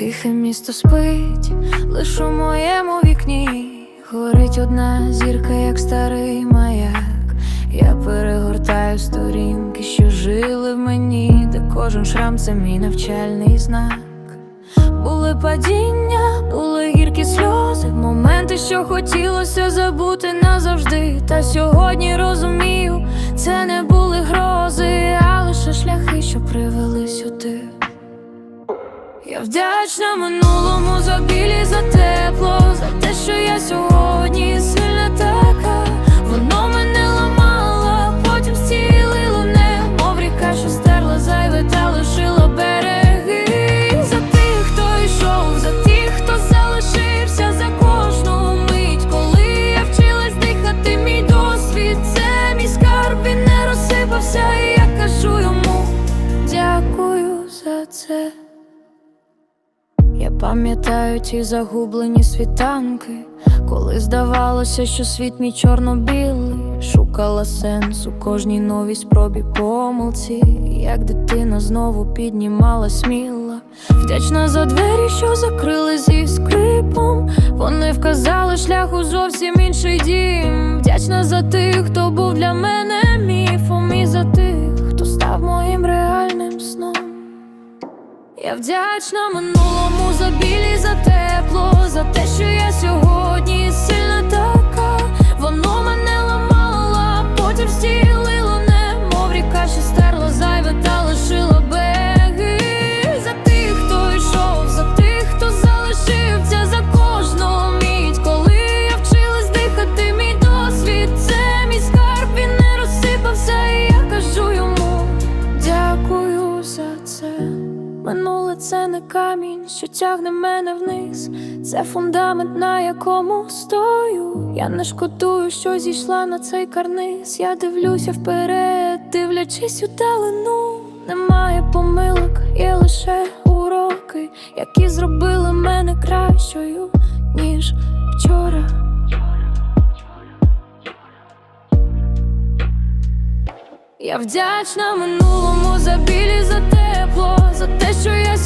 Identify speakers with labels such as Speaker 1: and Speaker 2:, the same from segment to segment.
Speaker 1: Тихе місто спить, лиш у моєму вікні горить одна зірка, як старий маяк. Я перегортаю сторінки, що жили в мені, де кожен шрам це мій навчальний знак. Були падіння, були гіркі сльози, моменти, що хотілося забути назавжди. Та сьогодні розумію, це не Я вдячна минулому за білі, за тепло, за те, що я сьогодні сильна така. Воно мене ламало, потім зцілило, немов ріка, що стерла зайве та лишила береги. За тих, хто йшов, за тих, хто залишився, за кожну мить, коли я вчилась дихати, мій досвід, це мій скарб, він не розсипався, і я кажу йому дякую за це. Пам'ятаю ті загублені світанки, коли здавалося, що світ мій чорно-білий, шукала сенс у кожній новій спробі помилці, як дитина знову піднімала сміла. Вдячна за двері, що закрили зі скрипом. Вони вказали шлях у зовсім інший дім. Вдячна за тих, хто був для мене Я вдячна минулому за білі, за тепло, за те, що я сьогодні Минуле це не камінь, що тягне мене вниз. Це фундамент, на якому стою. Я не шкодую, що зійшла на цей карниз. Я дивлюся вперед, дивлячись у далину. Немає помилок, є лише уроки, які зробили мене кращою, ніж вчора. Я вдячна минулому за білі, за те,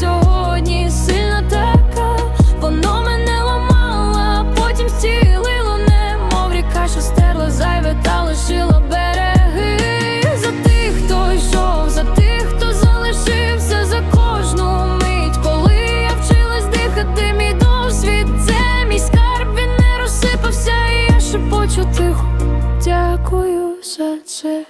Speaker 1: сьогодні сильна така. Воно мене ламало, потім зцілило, немов ріка, що стерла зайве та лишила береги. За тих, хто йшов, за тих, хто залишився, за кожну мить, коли я вчилась дихати, мій досвід, це мій скарб, він не розсипався, і я шепочу тихо. Дякую за це.